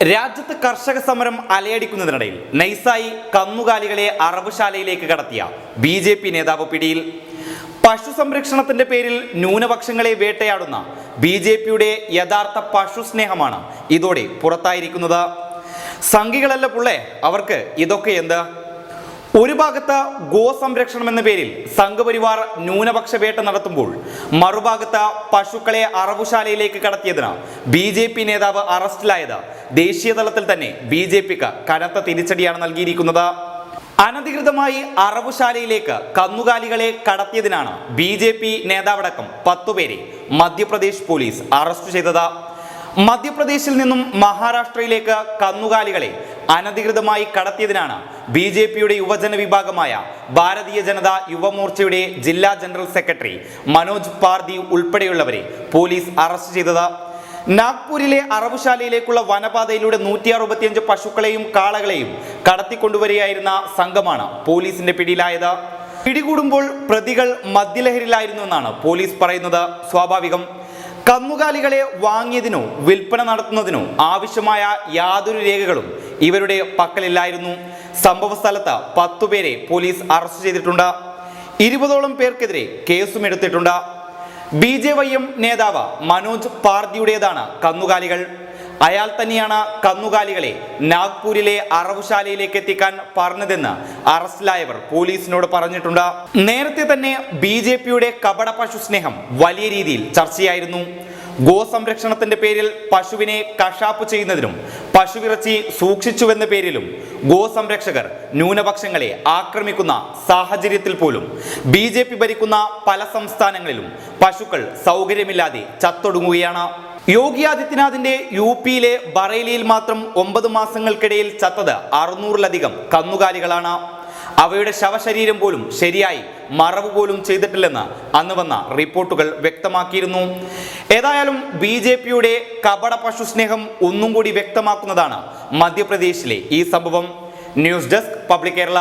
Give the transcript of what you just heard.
രാജ്യത്ത് കർഷക സമരം അലയടിക്കുന്നതിനിടയിൽ നൈസായി കന്നുകാലികളെ അറബുശാലയിലേക്ക് കടത്തിയ ബി ജെ പി നേതാവ് പിടിയിൽ. പശു സംരക്ഷണത്തിന്റെ പേരിൽ ന്യൂനപക്ഷങ്ങളെ വേട്ടയാടുന്ന ബി ജെ പിയുടെ യഥാർത്ഥ പശു സ്നേഹമാണ് ഇതോടെ പുറത്തായിരിക്കുന്നത്. സംഘികളല്ല പുള്ളേ അവർക്ക് ഇതൊക്കെ എന്ത്? ഒരു ഭാഗത്ത് ഗോ സംരക്ഷണം എന്ന പേരിൽ സംഘപരിവാർ ന്യൂനപക്ഷ വേട്ട നടത്തുമ്പോൾ മറുഭാഗത്ത് പശുക്കളെ അറവുശാലയിലേക്ക് കടത്തിയതിന് ബി ജെ പി നേതാവ് അറസ്റ്റിലായത് ദേശീയ തലത്തിൽ തന്നെ ബി ജെ പിക്ക് കനത്ത തിരിച്ചടിയാണ് നൽകിയിരിക്കുന്നത്. അനധികൃതമായി അറവുശാലയിലേക്ക് കന്നുകാലികളെ കടത്തിയതിനാണ് ബി ജെ പി നേതാവടക്കം പത്തുപേരെ മധ്യപ്രദേശ് പോലീസ് അറസ്റ്റ് ചെയ്തത്. മധ്യപ്രദേശിൽ നിന്നും മഹാരാഷ്ട്രയിലേക്ക് കന്നുകാലികളെ അനധികൃതമായി കടത്തിയതിനാണ് ബി ജെ പിയുടെ യുവജന വിഭാഗമായ ഭാരതീയ ജനത യുവമോർച്ചയുടെ ജില്ലാ ജനറൽ സെക്രട്ടറി മനോജ് പാർദി ഉൾപ്പെടെയുള്ളവരെ പോലീസ് അറസ്റ്റ് ചെയ്തത്. നാഗ്പൂരിലെ അറവുശാലയിലേക്കുള്ള വനപാതയിലൂടെ നൂറ്റി അറുപത്തിയഞ്ച് പശുക്കളെയും കാളകളെയും കടത്തിക്കൊണ്ടുവരികയായിരുന്ന സംഘമാണ് പോലീസിന്റെ പിടിയിലായത്. പിടികൂടുമ്പോൾ പ്രതികൾ മദ്യലഹരിയിലായിരുന്നു എന്നാണ് പോലീസ് പറയുന്നത്. സ്വാഭാവികം. കന്നുകാലികളെ വാങ്ങിയതിനോ വിൽപ്പന നടത്തുന്നതിനോ ആവശ്യമായ യാതൊരു രേഖകളും ഇവരുടെ പക്കലില്ലായിരുന്നു. സംഭവ സ്ഥലത്ത് പത്തുപേരെ പോലീസ് അറസ്റ്റ് ചെയ്തിട്ടുണ്ട്. ഇരുപതോളം പേർക്കെതിരെ കേസും എടുത്തിട്ടുണ്ട്. ബി ജെ വൈ എം നേതാവ് മനോജ് പാർദിയുടേതാണ് കന്നുകാലികൾ. അയാൾ തന്നെയാണ് കന്നുകാലികളെ നാഗ്പൂരിലെ അറവുശാലയിലേക്ക് എത്തിക്കാൻ പറഞ്ഞതെന്ന് അറസ്റ്റിലായവർ പോലീസിനോട് പറഞ്ഞിട്ടുണ്ട്. നേരത്തെ തന്നെ ബി ജെ പിയുടെ കപട പശു സ്നേഹം വലിയ രീതിയിൽ ചർച്ചയായിരുന്നു. ഗോസംരക്ഷണത്തിന്റെ പേരിൽ പശുവിനെ കഷാപ്പ് ചെയ്യുന്നതിനും പശുവിറച്ചി സൂക്ഷിച്ചുവെന്ന പേരിലും ഗോ സംരക്ഷകർ ന്യൂനപക്ഷങ്ങളെ ആക്രമിക്കുന്ന സാഹചര്യത്തിൽ പോലും ബി ഭരിക്കുന്ന പല സംസ്ഥാനങ്ങളിലും പശുക്കൾ സൗകര്യമില്ലാതെ ചത്തൊടുങ്ങുകയാണ്. യോഗി ആദിത്യനാഥിന്റെ യു പിയിലെ ബറേലിയിൽ മാത്രം ഒമ്പത് മാസങ്ങൾക്കിടയിൽ ചത്തത് അറുന്നൂറിലധികം കന്നുകാലികളാണ്. അവയുടെ ശവശരീരം പോലും ശരിയായി മറവ് പോലും ചെയ്തിട്ടില്ലെന്ന് അന്ന് വന്ന റിപ്പോർട്ടുകൾ വ്യക്തമാക്കിയിരുന്നു. ഏതായാലും ബി ജെ പിയുടെ കപട പശു സ്നേഹം ഒന്നും കൂടി വ്യക്തമാക്കുന്നതാണ് മധ്യപ്രദേശിലെ ഈ സംഭവം. News desk public Kerala.